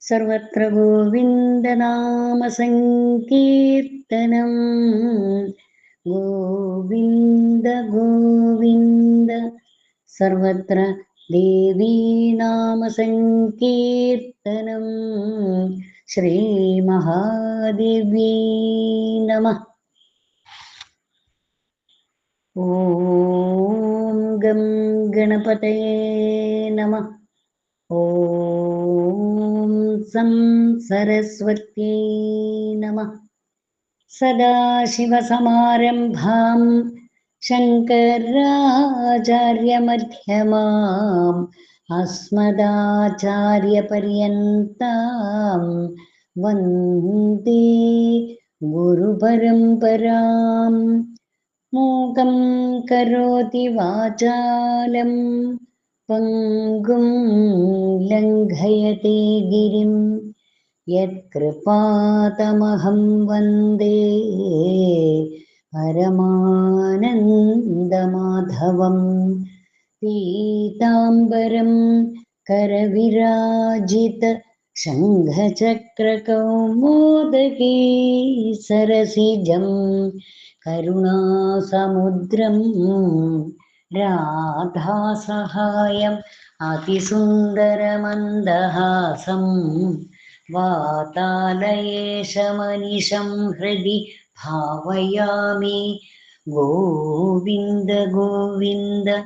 सर्वत्र गोविन्दनामसङ्कीर्तनम् गोविन्द गोविन्द सर्वत्र देवीनामसङ्कीर्तनम् नाम श्रीमहादेवी नमः। ॐ गं गणपतये नमः। ॐ सं सरस्वत्यै नमः। सदाशिवसमारम्भां शङ्कराचार्यमध्यमाम् अस्मदाचार्यपर्यन्तां वन्दे गुरुपरम्पराम्। मूकं करोति वाचालं पङ्गुं लङ्घयते गिरिं। यत्कृपातमहं वन्दे परमानन्दमाधवं। पीताम्बरं करविराजित मोदके सरसिजम् കരുണാസമുദ്രം രാധാസഹായം അതിസുന്ദരമന്ദഹാസം വാതാലയേശമനിശം ഹൃദി ഭാവയാമി. ഗോവിന്ദ ഗോവിന്ദ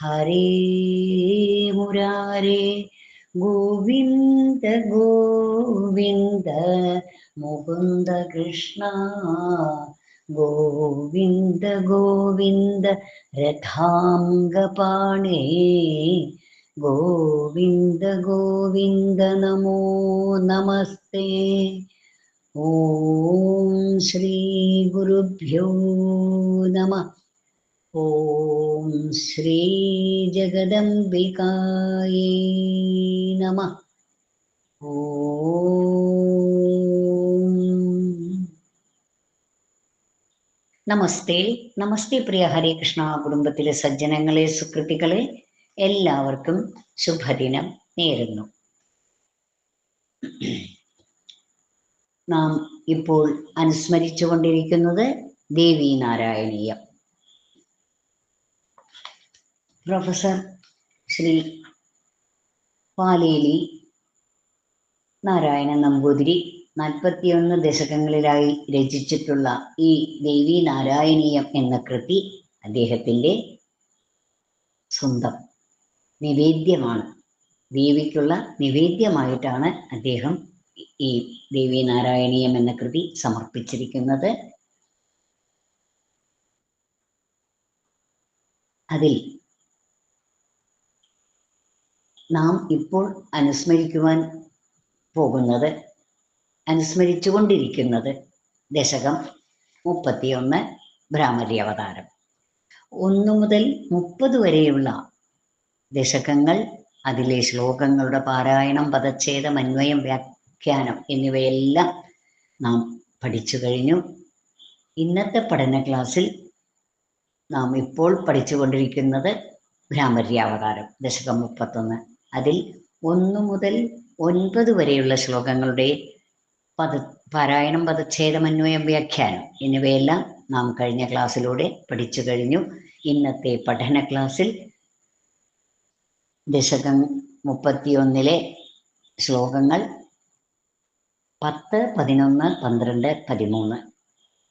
ഹരേ മുരാരേ. ഗോവിന്ദ ഗോവിന്ദ മുകുന്ദ കൃഷ്ണ गोविन्द गोविन्द रथाङ्गपाणे। गोविन्द गोविन्द नमो नमस्ते। ॐ श्रीगुरुभ्यो नमः। ॐ श्रीजगदम्बिकायै नमः। ॐ നമസ്തേ. നമസ്തേ പ്രിയ ഹരേ കൃഷ്ണ കുടുംബത്തിലെ സജ്ജനങ്ങളെ സുഹൃത്തുക്കളെ എല്ലാവർക്കും ശുഭദിനം നേരുന്നു. നാം ഇപ്പോൾ അനുസ്മരിച്ചു കൊണ്ടിരിക്കുന്നത് ദേവി നാരായണീയം. പ്രൊഫസർ ശ്രീ പാലേലി നാരായണ നമ്പൂതിരി നാൽപ്പത്തിയൊന്ന് ദശകങ്ങളിലായി രചിച്ചിട്ടുള്ള ഈ ദേവി നാരായണീയം എന്ന കൃതി അദ്ദേഹത്തിന്റെ സ്വന്തം നിവേദ്യമാണ്. ദേവിക്കുള്ള നിവേദ്യമായിട്ടാണ് അദ്ദേഹം ഈ ദേവി നാരായണീയം എന്ന കൃതി സമർപ്പിച്ചിരിക്കുന്നത്. അതിൽ നാം ഇപ്പോൾ അനുസ്മരിക്കുവാൻ പോകുന്നത് അനുസ്മരിച്ചുകൊണ്ടിരിക്കുന്നത് ദശകം മുപ്പത്തിയൊന്ന് ഭ്രാമരി അവതാരം. ഒന്നു മുതൽ മുപ്പത് വരെയുള്ള ദശകങ്ങൾ അതിലെ ശ്ലോകങ്ങളുടെ പാരായണം പദച്ഛേദം അന്വയം വ്യാഖ്യാനം എന്നിവയെല്ലാം നാം പഠിച്ചു കഴിഞ്ഞു. ഇന്നത്തെ പഠന ക്ലാസ്സിൽ നാം ഇപ്പോൾ പഠിച്ചുകൊണ്ടിരിക്കുന്നത് ഭ്രാമര്യാവതാരം ദശകം മുപ്പത്തൊന്ന്. അതിൽ ഒന്നു മുതൽ ഒൻപത് വരെയുള്ള ശ്ലോകങ്ങളുടെ പദ പാരായണം പദച്ഛേദമന്വയം വ്യാഖ്യാനം എന്നിവയെല്ലാം നാം കഴിഞ്ഞ ക്ലാസ്സിലൂടെ പഠിച്ചു കഴിഞ്ഞു. ഇന്നത്തെ പഠന ക്ലാസ്സിൽ ദശകം മുപ്പത്തിയൊന്നിലെ ശ്ലോകങ്ങൾ പത്ത് പതിനൊന്ന് പന്ത്രണ്ട് പതിമൂന്ന്.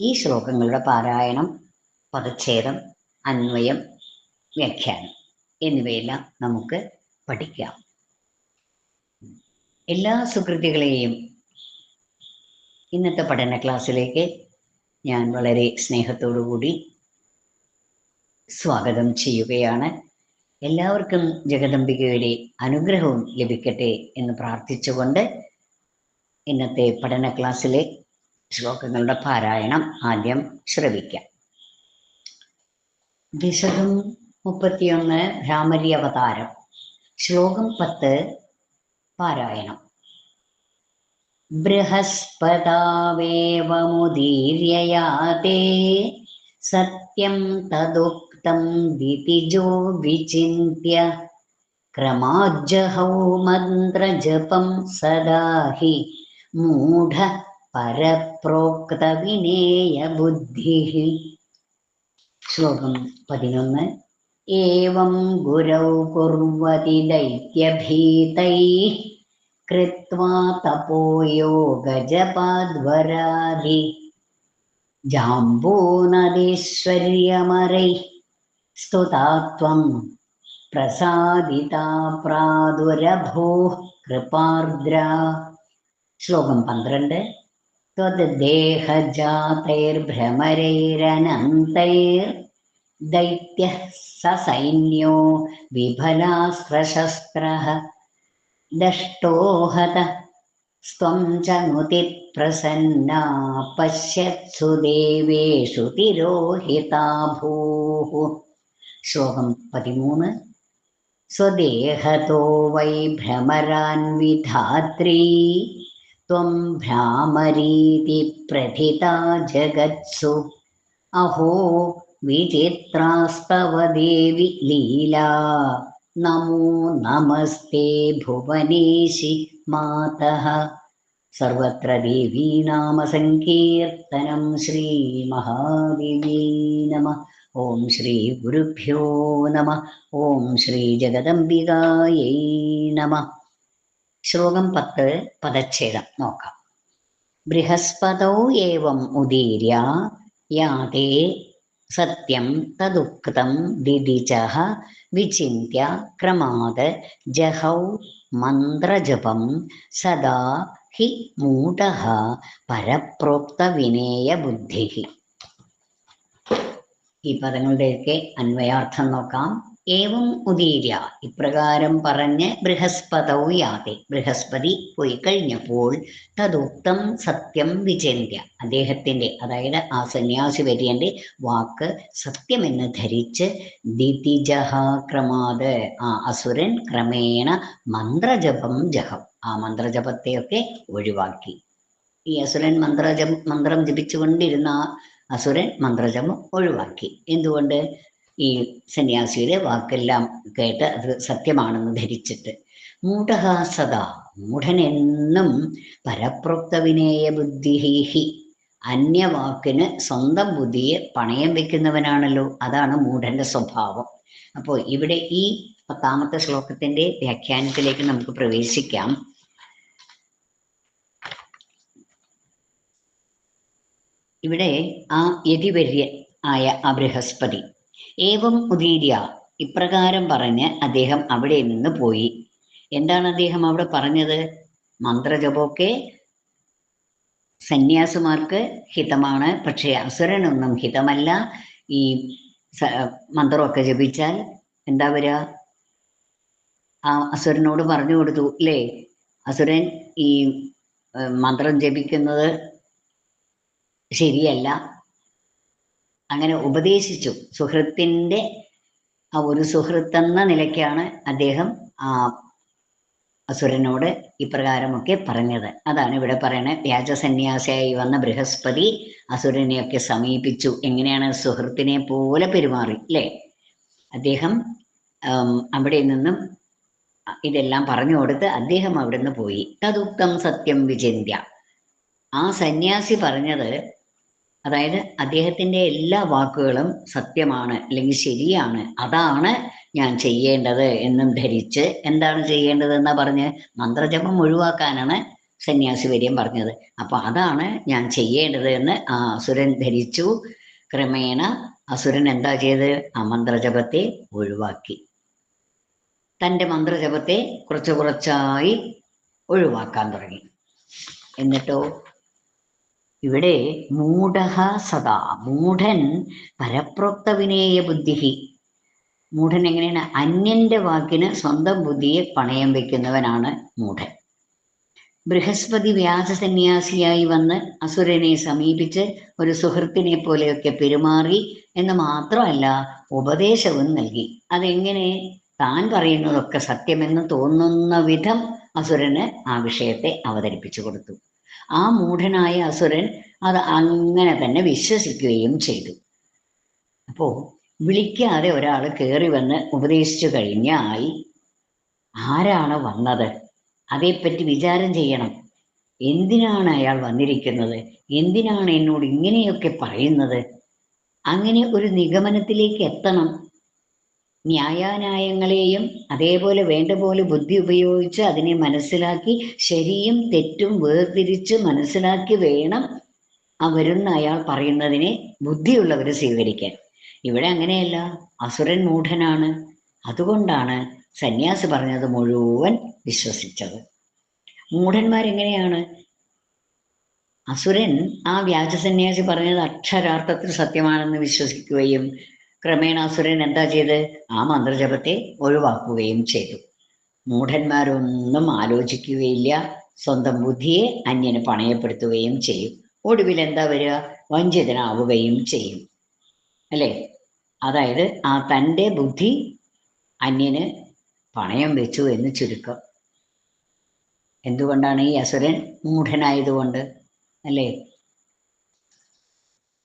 ഈ ശ്ലോകങ്ങളുടെ പാരായണം പദച്ഛേദം അന്വയം വ്യാഖ്യാനം എന്നിവയെല്ലാം നമുക്ക് പഠിക്കാം. എല്ലാ സുകൃതികളെയും ഇന്നത്തെ പഠന ക്ലാസ്സിലേക്ക് ഞാൻ വളരെ സ്നേഹത്തോടുകൂടി സ്വാഗതം ചെയ്യുകയാണ്. എല്ലാവർക്കും ജഗദംബികയുടെ അനുഗ്രഹവും ലഭിക്കട്ടെ എന്ന് പ്രാർത്ഥിച്ചുകൊണ്ട് ഇന്നത്തെ പഠന ക്ലാസ്സിലെ ശ്ലോകങ്ങളുടെ പാരായണം ആദ്യം ശ്രവിക്കാം. ദശകം മുപ്പത്തിയൊന്ന് ഭ്രാമരി അവതാരം ശ്ലോകം പത്ത് പാരായണം. बृहस्पतवेवमुदीर्ययाते सत्यं तदुक्तं दितिजो विचिन्त्य क्रमाज्जहौ मन्त्रजपं सदा हि मूढ परप्रोक्तविनेयबुद्धिः। श्लोकं पदिनोन्। एवं गुरौ कुर्वति दैत्यभीतैः कृत्वा तपोयोगजपाद्वरादि जाम्बूनदीश्वर्यमरैः स्तुता त्वं प्रसादिता प्रादुरभूः कृपार्द्रा ശ്ലോകം പന്ത്രണ്ട് त्वद्देहजातैर्भ्रमरैरनन्तैर् दैत्यः ससैन्यो दष्टो हतः स्वं च नुतिप्रसन्ना पश्यत्सु देवेषु तिरोहिता भूः श्लोकं पतिमून्। स्वदेहतो वै भ्रमरान्विधात्री। त्वं भ्रामरीति प्रथिता जगत्सु। अहो विचित्रास्तव देवि लीला। നമോ നമസ്തേ ഭുവനേശി മാതഃ സർവത്ര ദേവീനാമസങ്കീർത്തനം ശ്രീ മഹാദേവീ നമ ഓം ശ്രീ ഗുരുഭ്യോ നമ ഓം ശ്രീ ജഗദംബികായൈ നമ ശ്ലോകം പത്ത് പദച്ഛേദം. നോക്കാം. ബൃഹസ്പതൗ ഏവം ഉദീര്യ യാതേ സത്യം തദുക്തം ദിദിജഹ വിചിന്യ ക്രമാത് ജഹൗ മന്ത്രജപം സദാ ഹി മൂഢ പരപ്രോക്ത വിനേയ ബുദ്ധി ഈ പദങ്ങളുടെയൊക്കെ അന്വയാർത്ഥം നോക്കാം. ഏവം ഉദീര്യ. ഇപ്രകാരം പറഞ്ഞ് ബൃഹസ്പതൗ യാതെ. ബൃഹസ്പതി പോയി കഴിഞ്ഞപ്പോൾ തദുക്തം സത്യം വിചന്ത്യ അദ്ദേഹത്തിന്റെ അതായത് ആ സന്യാസി വര്യന്റെ വാക്ക് സത്യമെന്ന് ധരിച്ച് ദിതിജഹ ക്രമാത്. ആ അസുരൻ ക്രമേണ മന്ത്രജപം ജഹം. ആ മന്ത്രജപത്തെയൊക്കെ ഒഴിവാക്കി. ഈ അസുരൻ മന്ത്രജം മന്ത്രം ജപിച്ചുകൊണ്ടിരുന്ന അസുരൻ മന്ത്രജപം ഒഴിവാക്കി. എന്തുകൊണ്ട്? ഈ സന്യാസിയുടെ വാക്കെല്ലാം കേട്ട് അത് സത്യമാണെന്ന് ധരിച്ചിട്ട് മൂഢഹ സദാ മൂഢനെന്നും പരപ്രോക്ത വിനേയ ബുദ്ധിഹി അന്യവാക്കിന് സ്വന്തം ബുദ്ധിയെ പണയം വെക്കുന്നവനാണല്ലോ അതാണ് മൂഢന്റെ സ്വഭാവം. അപ്പോൾ ഇവിടെ ഈ പത്താമത്തെ ശ്ലോകത്തിന്റെ വ്യാഖ്യാനത്തിലേക്ക് നമുക്ക് പ്രവേശിക്കാം. ഇവിടെ ആ യതിവര്യൻ ആയ ആ ബൃഹസ്പതി ഏവം ഉദീര്യ ഇപ്രകാരം പറഞ്ഞ് അദ്ദേഹം അവിടെ നിന്ന് പോയി. എന്താണ് അദ്ദേഹം അവിടെ പറഞ്ഞത്? മന്ത്രജപമൊക്കെ സന്യാസിമാർക്ക് ഹിതമാണ്. പക്ഷേ അസുരനൊന്നും ഹിതമല്ല. ഈ മന്ത്രമൊക്കെ ജപിച്ചാൽ എന്താ വരിക ആ അസുരനോട് പറഞ്ഞു കൊടുത്തു. അല്ലേ അസുരൻ ഈ മന്ത്രം ജപിക്കുന്നത് ശരിയല്ല. അങ്ങനെ ഉപദേശിച്ചു. സുഹൃത്തിന്റെ ആ ഒരു സുഹൃത്ത് എന്ന നിലയ്ക്കാണ് അദ്ദേഹം ആ അസുരനോട് ഇപ്രകാരമൊക്കെ പറഞ്ഞത്. അതാണ് ഇവിടെ പറയണത് വ്യാജസന്യാസിയായി വന്ന ബൃഹസ്പതി അസുരനെയൊക്കെ സമീപിച്ചു. എങ്ങനെയാണ് സുഹൃത്തിനെ പോലെ പെരുമാറി അല്ലേ? അദ്ദേഹം അവിടെ നിന്നും ഇതെല്ലാം പറഞ്ഞു കൊടുത്ത് അദ്ദേഹം അവിടുന്ന് പോയി. തതുക്തം സത്യം വിചിന്ത്യ. ആ സന്യാസി പറഞ്ഞത് അതായത് അദ്ദേഹത്തിന്റെ എല്ലാ വാക്കുകളും സത്യമാണ് അല്ലെങ്കിൽ ശരിയാണ്. അതാണ് ഞാൻ ചെയ്യേണ്ടത് എന്നും ധരിച്ച് എന്താണ് ചെയ്യേണ്ടത് എന്നാ പറഞ്ഞ് മന്ത്രജപം ഒഴിവാക്കാനാണ് സന്യാസി വര്യം പറഞ്ഞത്. അപ്പൊ അതാണ് ഞാൻ ചെയ്യേണ്ടത് എന്ന് ആ അസുരൻ ധരിച്ചു. ക്രമേണ അസുരൻ എന്താ ചെയ്ത്? ആ മന്ത്രജപത്തെ ഒഴിവാക്കി. തന്റെ മന്ത്രജപത്തെ കുറച്ച് കുറച്ചായി ഒഴിവാക്കാൻ തുടങ്ങി. എന്നിട്ടോ ഇവിടെ മൂഢഹ സദാ. മൂഢൻ പരപ്രോക്ത വിനേയ ബുദ്ധിഹി. മൂഢൻ എങ്ങനെയാണ്? അന്യന്റെ വാക്കിന് സ്വന്തം ബുദ്ധിയെ പണയം വെക്കുന്നവനാണ് മൂഢൻ. ബൃഹസ്പതി വ്യാജ സന്യാസിയായി വന്ന് അസുരനെ സമീപിച്ച് ഒരു സുഹൃത്തിനെ പോലെയൊക്കെ പെരുമാറി എന്ന് മാത്രമല്ല ഉപദേശവും നൽകി. അതെങ്ങനെ? താൻ പറയുന്നതൊക്കെ സത്യമെന്ന് തോന്നുന്ന വിധം അസുരന് ആ വിഷയത്തെ അവതരിപ്പിച്ചു കൊടുത്തു. ആ മൂഢനായ അസുരൻ അത് അങ്ങനെ തന്നെ വിശ്വസിക്കുകയും ചെയ്തു. അപ്പോ വിളിക്കാതെ ഒരാൾ കയറി വന്ന് ഉപദേശിച്ചു കഴിഞ്ഞാൽ ആരാണ് വന്നത്? അതേപ്പറ്റി വിചാരം ചെയ്യണം. എന്തിനാണ് അയാൾ വന്നിരിക്കുന്നത്? എന്തിനാണ് എന്നോട് ഇങ്ങനെയൊക്കെ പറയുന്നത്? അങ്ങനെ ഒരു നിഗമനത്തിലേക്ക് എത്തണം. ന്യായാന്യായങ്ങളെയും അതേപോലെ വേണ്ട പോലെ ബുദ്ധി ഉപയോഗിച്ച് അതിനെ മനസ്സിലാക്കി ശരിയും തെറ്റും വേർതിരിച്ച് മനസ്സിലാക്കി വേണം ആ വരുന്ന അയാൾ പറയുന്നതിനെ ബുദ്ധിയുള്ളവർ സ്വീകരിക്കാൻ. ഇവിടെ അങ്ങനെയല്ല. അസുരൻ മൂഢനാണ്. അതുകൊണ്ടാണ് സന്യാസി പറഞ്ഞത് മുഴുവൻ വിശ്വസിച്ചത്. മൂഢന്മാരെങ്ങനെയാണ്? അസുരൻ ആ വ്യാജസന്യാസി പറഞ്ഞത് അക്ഷരാർത്ഥത്തിൽ സത്യമാണെന്ന് വിശ്വസിക്കുകയും ക്രമേണ അസുരൻ എന്താ ചെയ്ത്? ആ മന്ത്രജപത്തെ ഒഴിവാക്കുകയും ചെയ്തു. മൂഢന്മാരൊന്നും ആലോചിക്കുകയില്ല. സ്വന്തം ബുദ്ധിയെ അന്യന് പണയപ്പെടുത്തുകയും ചെയ്യും. ഒടുവിൽ എന്താ വരിക? വഞ്ചിതനാവുകയും ചെയ്യും. അല്ലേ? അതായത് ആ തന്റെ ബുദ്ധി അന്യന് പണയം വെച്ചു എന്ന് ചുരുക്കം. എന്തുകൊണ്ടാണ് ഈ അസുരൻ മൂഢനായതുകൊണ്ട്? അല്ലേ?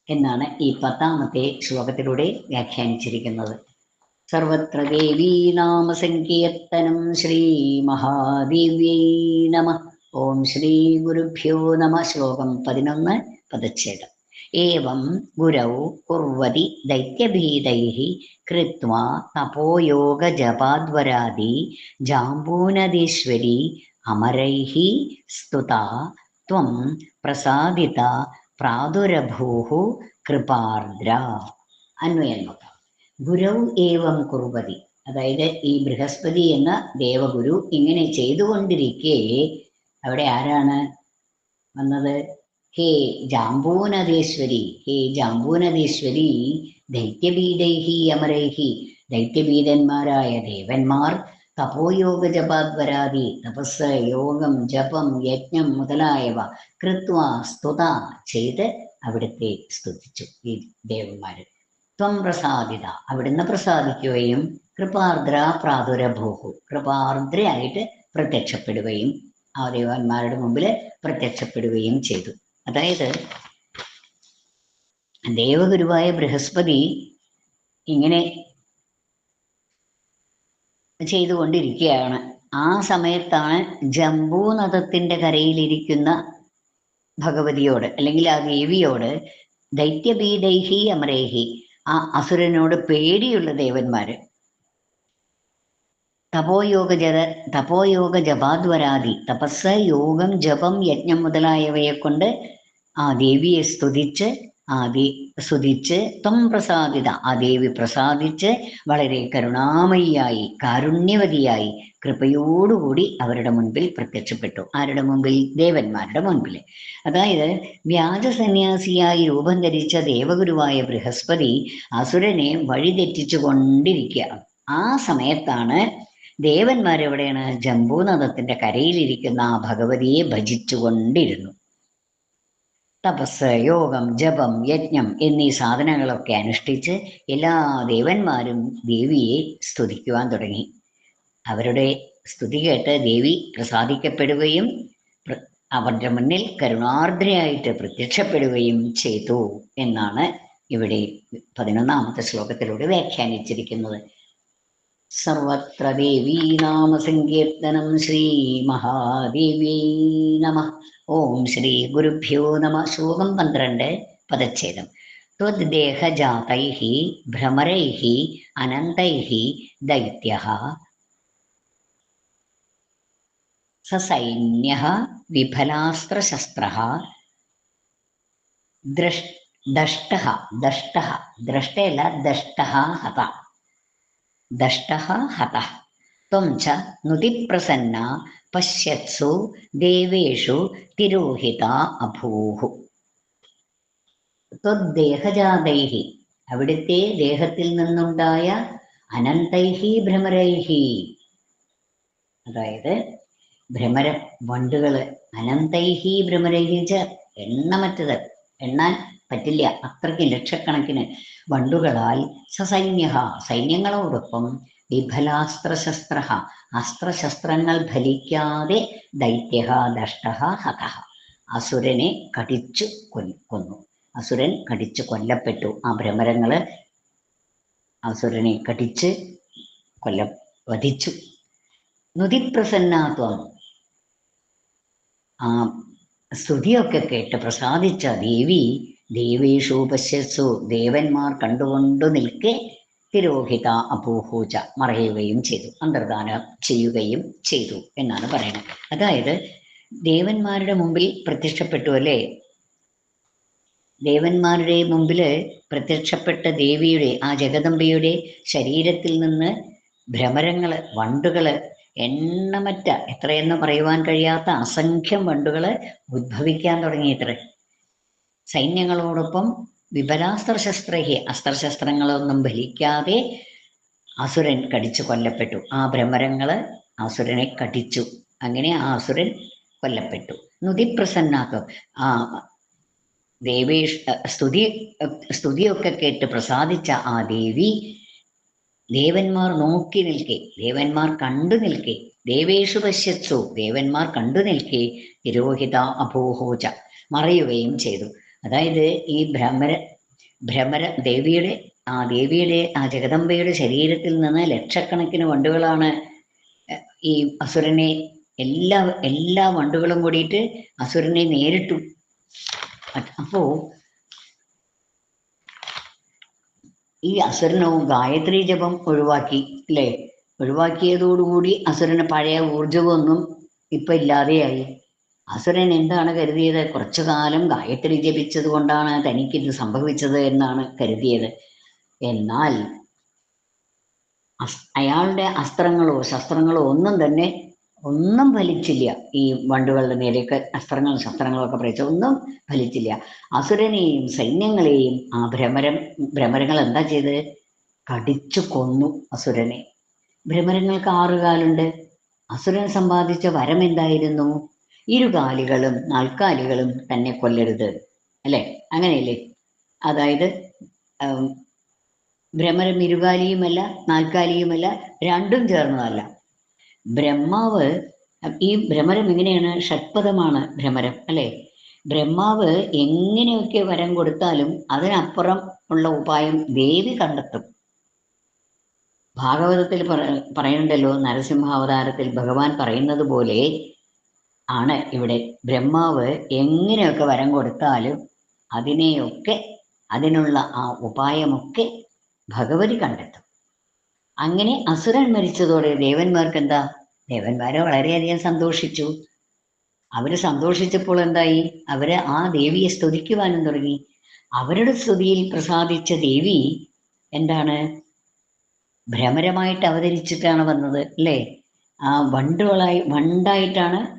എന്നാണ് ഈ പത്താമത്തെ ശ്ലോകത്തിലൂടെ വ്യാഖ്യാനിച്ചിരിക്കുന്നത്. സർവത്ര ദേവീ നാമ സങ്കീർത്തനം ശ്രീ മഹാദേവ്യൈ നമ. ഓം ശ്രീ ഗുരുഭ്യോ നമ. ശ്ലോകം പതിനൊന്ന് പദച്ഛേദം. ഏവം ഗുരൗ കുർവതി ദൈത്യഭീതൈः കൃത്വാ തപോയോഗജപാദ്വരാദി ജാമ്പൂനദീശ്വരി അമരൈ സ്തുതാ ത്വം പ്രസാദിത പ്രാദുരഭൂः കൃപാർദ്ര. അന്വയം നോക്കാം. ഗുരൗ ഏവം കുറുപതി. അതായത് ഈ ബൃഹസ്പതി എന്ന ദേവഗുരു ഇങ്ങനെ ചെയ്തുകൊണ്ടിരിക്കെ അവിടെ ആരാണ് വന്നത്? ഹേ ജാമ്പൂനദേശ്വരി ഹേ ജാമ്പൂനദേശ്വരി ദൈത്യബീഡൈഹി അമരൈഹി. ദൈത്യബീതന്മാരായ ദേവന്മാർ തപോയോഗ ജപാദ്വരാദി തപസ് യോഗം ജപം യജ്ഞം മുതലായവ കൃത്വ സ്തുത ചെയ്ത് അവിടുത്തെ സ്തുതിച്ചു ഈ ദേവന്മാര്. ത്വം പ്രസാദിത. അവിടുന്ന് പ്രസാദിക്കുകയും കൃപാർദ്ര പ്രാതുരഭൂഹു. കൃപാർദ്രയായിട്ട് പ്രത്യക്ഷപ്പെടുകയും ആ ദേവന്മാരുടെ മുമ്പിൽ പ്രത്യക്ഷപ്പെടുകയും ചെയ്തു. അതായത് ദേവഗുരുവായ ബൃഹസ്പതി ഇങ്ങനെ ചെയ്തുകൊണ്ടിരിക്കുകയാണ്. ആ സമയത്താണ് ജംബൂ നദത്തിന്റെ കരയിലിരിക്കുന്ന ഭഗവതിയോട് അല്ലെങ്കിൽ ആ ദേവിയോട് ദൈത്യബീദൈഹി അമരേഹി ആ അസുരനോട് പേടിയുള്ള ദേവന്മാര്. തപോയോഗ ജത തപോയോഗ ജപാദ്വരാദി തപസ് യോഗം ജപം യജ്ഞം മുതലായവയെ കൊണ്ട് ആ ദേവിയെ സ്തുതിച്ച് ആ ദേ സ്തുതിച്ച് ത്വം പ്രസാദിത ആ ദേവി പ്രസാദിച്ച് വളരെ കരുണാമയിയായി കാരുണ്യവതിയായി കൃപയോടുകൂടി അവരുടെ മുൻപിൽ പ്രത്യക്ഷപ്പെട്ടു. ആരുടെ മുൻപിൽ? ദേവന്മാരുടെ മുൻപിൽ. അതായത് വ്യാജ സന്യാസിയായി രൂപം ധരിച്ച ദേവഗുരുവായ ബൃഹസ്പതി അസുരനെ വഴിതെറ്റിച്ചു കൊണ്ടിരിക്കുക ആ സമയത്താണ് ദേവന്മാരെവിടെയാണ്? ജംബൂനദത്തിന്റെ കരയിലിരിക്കുന്ന ആ ഭഗവതിയെ ഭജിച്ചുകൊണ്ടിരുന്നു. തപസ് യോഗം ജപം യജ്ഞം എന്നീ സാധനങ്ങളൊക്കെ അനുഷ്ഠിച്ച് എല്ലാ ദേവന്മാരും ദേവിയെ സ്തുതിക്കുവാൻ തുടങ്ങി. അവരുടെ സ്തുതി കേട്ട് ദേവി പ്രസാദിക്കപ്പെടുകയും അവരുടെ മുന്നിൽ കരുണാർദ്രയായിട്ട് പ്രത്യക്ഷപ്പെടുകയും ചെയ്തു എന്നാണ് ഇവിടെ പതിനൊന്നാമത്തെ ശ്ലോകത്തിലൂടെ വ്യാഖ്യാനിച്ചിരിക്കുന്നത്. സർവത്ര ദേവീ നാമ. സങ്കീർത്തനം ശ്രീ മഹാദേവ്യൈ നമ ഓം ശ്രീ ഗുരുഭ്യോ നമ. ശ്ലോകം പന്ത്രണ്ട് പദച്ഛേദം. ത്വദ്ദേഹജാതൈ ഭ്രമരൈ അനന്തൈ ദൈത്യ സസൈന്യ വിഫലാസ്ത്രശസ്ത്ര ദ്രഷ് ദഷ്ട ദഷ്ടः ദ്രഷ്ടയല്ല ദഷ്ട ഹത. ദഷ്ടः ഹത ത്വം ച നുതിപ്രസന്ന പശ്യത്സു ദേവേഷു തിരോഹിത അഭൂഹു ത്വദ്ദേഹജാതൈഹി അവിടുത്തെ ദേഹത്തിൽ നിന്നുണ്ടായ അനന്തൈഹി ഭ്രമരൈഹി അതായത് ഭ്രമര വണ്ടുകൾ അനന്തൈഹി ഭ്രമരൈഹി എണ്ണമറ്റത് എണ്ണാൻ പറ്റില്ല. അത്രയ്ക്ക് ലക്ഷക്കണക്കിന് വണ്ടുകളാൽ സസൈന്യ സൈന്യങ്ങളോടൊപ്പം വിഫലാസ്ത്രശസ്ത്ര അസ്ത്രശസ്ത്രങ്ങൾ ഫലിക്കാതെ ദൈത്യ ദഷ്ട ഹതഹ അസുരനെ കടിച്ചു കൊന്നു. അസുരൻ കടിച്ചു കൊല്ലപ്പെട്ടു. ആ ഭ്രമരങ്ങൾ അസുരനെ കടിച്ച് കൊല്ല വധിച്ചു. നുതിപ്രസന്നാത്വം. ആ സ്തുതിയൊക്കെ കേട്ട് പ്രസാദിച്ച ദേവി ദേവേഷു പശ്യസു ദേവന്മാർ കണ്ടുകൊണ്ടു നിൽക്കെ തിരോഹിത അപൂഹൂച മറയുകയും ചെയ്തു അന്തർദാനം ചെയ്യുകയും ചെയ്തു എന്നാണ് പറയുന്നത്. അതായത് ദേവന്മാരുടെ മുമ്പിൽ പ്രത്യക്ഷപ്പെട്ടു അല്ലേ? ദേവന്മാരുടെ മുമ്പിൽ പ്രത്യക്ഷപ്പെട്ട ദേവിയുടെ ആ ജഗദമ്പയുടെ ശരീരത്തിൽ നിന്ന് ഭ്രമരങ്ങൾ വണ്ടുകൾ എണ്ണമറ്റ എത്രയെന്ന് പറയുവാൻ കഴിയാത്ത അസംഖ്യം വണ്ടുകൾ ഉദ്ഭവിക്കാൻ തുടങ്ങിയത്രേ സൈന്യങ്ങളോടൊപ്പം വിപലാസ്ത്രശസ്ത്രഹി അസ്ത്രശസ്ത്രങ്ങളൊന്നും ഭലിക്കാതെ അസുരൻ കടിച്ചു കൊല്ലപ്പെട്ടു. ആ ഭ്രമരങ്ങൾ അസുരനെ കടിച്ചു. അങ്ങനെ ആ അസുരൻ കൊല്ലപ്പെട്ടു. നുതിപ്രസന്നാക്കും. ആ ദേവേഷ് സ്തുതി സ്തുതിയൊക്കെ കേട്ട് പ്രസാദിച്ച ആ ദേവി ദേവന്മാർ നോക്കി നിൽക്കെ. ദേവന്മാർ കണ്ടു നിൽക്കെ. ദേവേഷു പശ്യത്സു. ദേവന്മാർ കണ്ടു നിൽക്കെ. തിരോഹിത അഭൂഹോച. മറയുകയും ചെയ്തു. അതായത് ഈ ഭ്രമര ഭ്രമര ദേവിയുടെ ആ ദേവിയുടെ ആ ജഗദംബയുടെ ശരീരത്തിൽ നിന്ന് ലക്ഷക്കണക്കിന് വണ്ടുകളാണ് ഈ അസുരനെ എല്ലാ എല്ലാ വണ്ടുകളും കൂടിയിട്ട് അസുരനെ നേരിട്ടു. അപ്പോ ഈ അസുരനവും ഗായത്രി ജപം ഒഴിവാക്കി അല്ലേ? ഒഴിവാക്കിയതോടുകൂടി അസുരന് പഴയ ഊർജമൊന്നും ഇപ്പൊ ഇല്ലാതെയായി. അസുരൻ എന്താണ് കരുതിയത്? കുറച്ചു കാലം ഗായത്രി ജപിച്ചത് കൊണ്ടാണ് തനിക്കിത് സംഭവിച്ചത് എന്നാണ് കരുതിയത്. എന്നാൽ അയാളുടെ അസ്ത്രങ്ങളോ ശസ്ത്രങ്ങളോ ഒന്നും തന്നെ ഒന്നും ഫലിച്ചില്ല. ഈ വണ്ടുകളുടെ നേരെയൊക്കെ അസ്ത്രങ്ങളും ശസ്ത്രങ്ങളും ഒക്കെ പ്രയോഗിച്ച ഒന്നും ഫലിച്ചില്ല. അസുരനെയും സൈന്യങ്ങളെയും ആ ഭ്രമരം ഭ്രമരങ്ങൾ എന്താ ചെയ്ത്? കടിച്ചു കൊന്നു അസുരനെ. ഭ്രമരങ്ങൾക്ക് ആറുകാലുണ്ട്. അസുരൻ സമ്പാദിച്ച വരം എന്തായിരുന്നു? ഇരുകാലികളും നാൽക്കാലികളും തന്നെ കൊല്ലരുത്. അല്ലേ? അങ്ങനെയല്ലേ? അതായത് ഭ്രമരം ഇരുകാലിയുമല്ല നാൽക്കാലിയുമല്ല രണ്ടും ചേർന്നതല്ല. ബ്രഹ്മാവ് ഈ ഭ്രമരം എങ്ങനെയാണ്? ഷഡ്പഥമാണ് ഭ്രമരം അല്ലേ? ബ്രഹ്മാവ് എങ്ങനെയൊക്കെ വരം കൊടുത്താലും അതിനപ്പുറം ഉള്ള ഉപായം ദേവി കണ്ടെത്തും. ഭാഗവതത്തിൽ പറ പറയുന്നുണ്ടല്ലോ നരസിംഹാവതാരത്തിൽ ഭഗവാൻ പറയുന്നത് പോലെ ആണ് ഇവിടെ. ബ്രഹ്മാവ് എങ്ങനെയൊക്കെ വരം കൊടുത്താലും അതിനെയൊക്കെ അതിനുള്ള ആ ഉപായമൊക്കെ ഭഗവതി കണ്ടെത്തും. അങ്ങനെ അസുരൻ മരിച്ചതോടെ ദേവന്മാർക്ക് എന്താ ദേവന്മാരെ വളരെയധികം സന്തോഷിച്ചു. അവർ സന്തോഷിച്ചപ്പോൾ എന്തായി? അവർ ആ ദേവിയെ സ്തുതിക്കുവാനും തുടങ്ങി. അവരുടെ സ്തുതിയിൽ പ്രസാദിച്ച ദേവി എന്താണ്? ഭ്രമരമായിട്ട് അവതരിച്ചിട്ടാണ് വന്നത് അല്ലേ? ആ വണ്ടുകളായി വണ്ടായിട്ടാണ്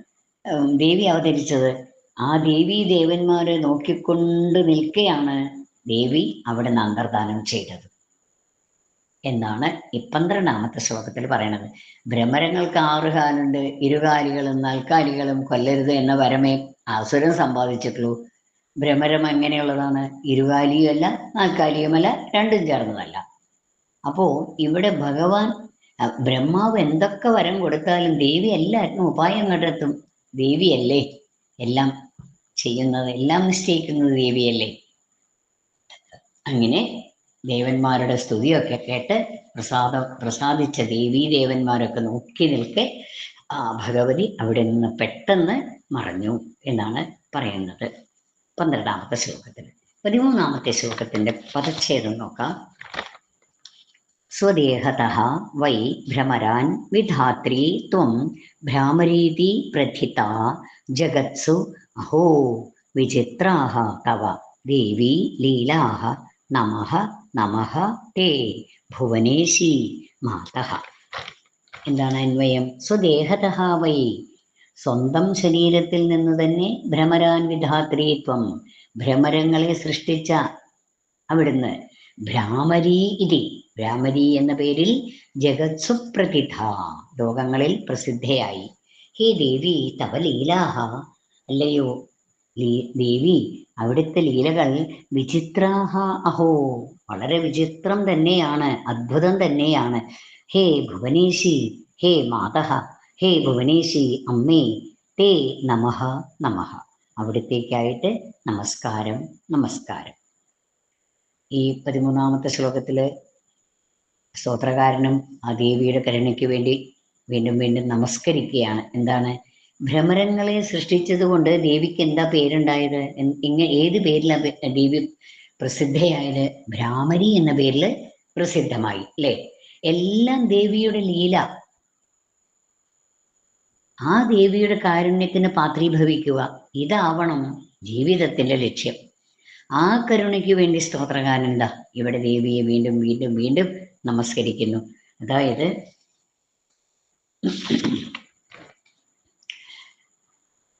ദേവി അവതരിച്ചത്. ആ ദേവി ദേവന്മാരെ നോക്കിക്കൊണ്ട് നിൽക്കെയാണ് ദേവി അവിടെ നിന്ന് അന്തർദാനം ചെയ്തത്. എന്നാണ് ഈ പന്ത്രണ്ടാമത്തെ ശ്ലോകത്തിൽ പറയണത്. ഭ്രമരങ്ങൾക്ക് ആറുകാലുണ്ട് ഇരുകാലികളും നൽകാലികളും കൊല്ലരുത് എന്ന വരമേ അസുരം സമ്പാദിച്ചിട്ടുള്ളൂ. ഭ്രമരം എങ്ങനെയുള്ളതാണ്? ഇരുകാലിയുമല്ല നാൽക്കാലിയുമല്ല രണ്ടും ചേർന്നതല്ല. അപ്പോ ഇവിടെ ഭഗവാൻ ബ്രഹ്മാവ് എന്തൊക്കെ വരം കൊടുത്താലും ദേവി എല്ലാത്തിനും ഉപായം കണ്ടെത്തും. ദേവിയല്ലേ? എല്ലാം ചെയ്യുന്നത് എല്ലാം നിശ്ചയിക്കുന്നത് ദേവിയല്ലേ? അങ്ങനെ ദേവന്മാരുടെ സ്തുതിയൊക്കെ കേട്ട് പ്രസാദ പ്രസാദിച്ച ദേവീ ദേവന്മാരൊക്കെ നോക്കി നിൽക്കെ ആ ഭഗവതി അവിടെ നിന്ന് പെട്ടെന്ന് മറഞ്ഞു എന്നാണ് പറയുന്നത്. പന്ത്രണ്ടാമത്തെ ശ്ലോകത്തിൽ. പതിമൂന്നാമത്തെ ശ്ലോകത്തിന്റെ പദച്ഛേദം നോക്കാം. സ്വദേഹത വൈ ഭ്രമരാൻ വിധാത്രീ ത്വം ഭ്രാമരീതി പ്രഥിത ജഗത്സു അഹോ വിചിത്രാഹ തവ ദേവി ലീലാഹ നമ നമ തേ ഭുവനേശി മാത. എന്താണ് അന്വയം? സ്വദേഹത വൈ സ്വന്തം ശരീരത്തിൽ നിന്ന് തന്നെ ഭ്രമരാൻ വിധാത്രീത്വം ഭ്രമരങ്ങളെ സൃഷ്ടിച്ച അവിടുന്ന് ഭ്രാമരീ ഇതി ഭ്രാമരി എന്ന പേരിൽ ജഗത് സുപ്രതിഥ ലോകങ്ങളിൽ പ്രസിദ്ധയായി. ഹേ ദേവി തവ ലീലാഹ. അല്ലയോ? ദേവി അവിടുത്തെ ലീലകൾ വിചിത്രാഹ. അഹോ വളരെ വിചിത്രം തന്നെയാണ് അദ്ഭുതം തന്നെയാണ്. ഹേ ഭുവനേശി ഹേ മാതഹ. ഹേ ഭുവനേശി അമ്മേ തേ നമഹ നമഹ അവിടത്തേക്കായിട്ട് നമസ്കാരം നമസ്കാരം. ഈ പതിമൂന്നാമത്തെ ശ്ലോകത്തിൽ സ്തോത്രകാരനും ആ ദേവിയുടെ കരുണയ്ക്ക് വേണ്ടി വീണ്ടും വീണ്ടും നമസ്കരിക്കുകയാണ്. എന്താണ്? ഭ്രമരങ്ങളെ സൃഷ്ടിച്ചത് കൊണ്ട് ദേവിക്ക് എന്താ പേരുണ്ടായത്? ഇങ്ങനെ ഇങ്ങ ഏത് പേരിലാണ് ദേവി പ്രസിദ്ധയായത്? ഭ്രാമരി എന്ന പേരിൽ പ്രസിദ്ധമായി അല്ലേ? എല്ലാം ദേവിയുടെ ലീല. ആ ദേവിയുടെ കാരുണ്യത്തിന് പാത്രീഭവിക്കുക ഇതാവണം ജീവിതത്തിന്റെ ലക്ഷ്യം. ആ കരുണയ്ക്ക് വേണ്ടി സ്തോത്രകാരൻ ഇവിടെ ദേവിയെ വീണ്ടും വീണ്ടും വീണ്ടും നമസ്കരിക്കുന്നു. അതായത്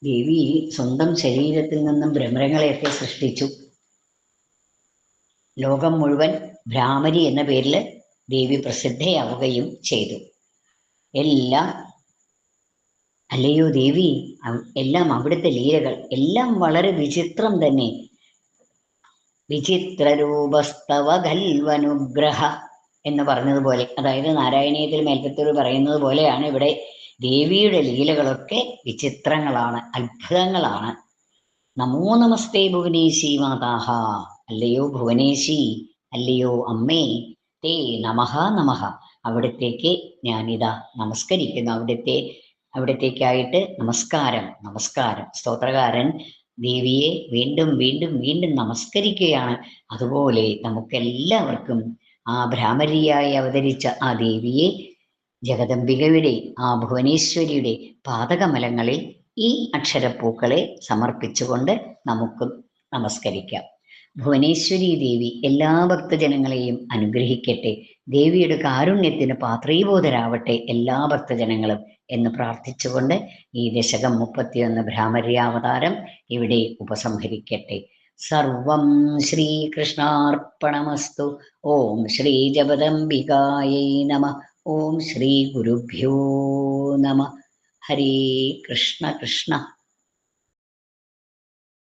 ദേവി സ്വന്തം ശരീരത്തിൽ നിന്നും ഭ്രമരങ്ങളെയൊക്കെ സൃഷ്ടിച്ചു. ലോകം മുഴുവൻ ഭ്രാമരി എന്ന പേരിൽ ദേവി പ്രസിദ്ധയാവുകയും ചെയ്തു. എല്ലാം അല്ലയോ ദേവി എല്ലാം അവിടുത്തെ ലീലകൾ എല്ലാം വളരെ വിചിത്രം തന്നെ. വിചിത്രരൂപസ്തവ ഗൽവനുഗ്രഹ എന്ന് പറഞ്ഞതുപോലെ അതായത് നാരായണീയത്തിൽ മേൽപ്പത്തൂർ പറയുന്നത് പോലെയാണ് ഇവിടെ ദേവിയുടെ ലീലകളൊക്കെ വിചിത്രങ്ങളാണ് അത്ഭുതങ്ങളാണ്. നമോ നമസ്തേ ഭുവനേശി മാതാഹ അല്ലയോ ഭുവനേശി അല്ലയോ അമ്മേ തേ നമഹ നമഹ അവിടത്തേക്ക് ഞാനിതാ നമസ്കരിക്കുന്നു. അവിടുത്തെ അവിടത്തേക്കായിട്ട് നമസ്കാരം നമസ്കാരം. സ്തോത്രകാരൻ ദേവിയെ വീണ്ടും വീണ്ടും വീണ്ടും നമസ്കരിക്കുകയാണ്. അതുപോലെ നമുക്കെല്ലാവർക്കും ആ ഭ്രാമരിയായി അവതരിച്ച ആ ദേവിയെ ജഗദംബികയുടെ ആ ഭുവനേശ്വരിയുടെ പാദകമലങ്ങളിൽ ഈ അക്ഷരപ്പൂക്കളെ സമർപ്പിച്ചുകൊണ്ട് നമുക്ക് നമസ്കരിക്കാം. ഭുവനേശ്വരി ദേവി എല്ലാ ഭക്തജനങ്ങളെയും അനുഗ്രഹിക്കട്ടെ. ദേവിയുടെ കാരുണ്യത്തിന് പാത്രീബോധരാവട്ടെ എല്ലാ ഭക്തജനങ്ങളും എന്ന് പ്രാർത്ഥിച്ചുകൊണ്ട് ഈ ദശകം മുപ്പത്തിയൊന്ന് ഭ്രാമര്യാവതാരം ഇവിടെ ഉപസംഹരിക്കട്ടെ. സർവം ശ്രീകൃഷ്ണാർപ്പണമസ്തു. ഓം ശ്രീ ജഗദംബികായൈ നമ. ഓം ശ്രീ ഗുരുഭ്യോ നമ. ഹരേ കൃഷ്ണ കൃഷ്ണ.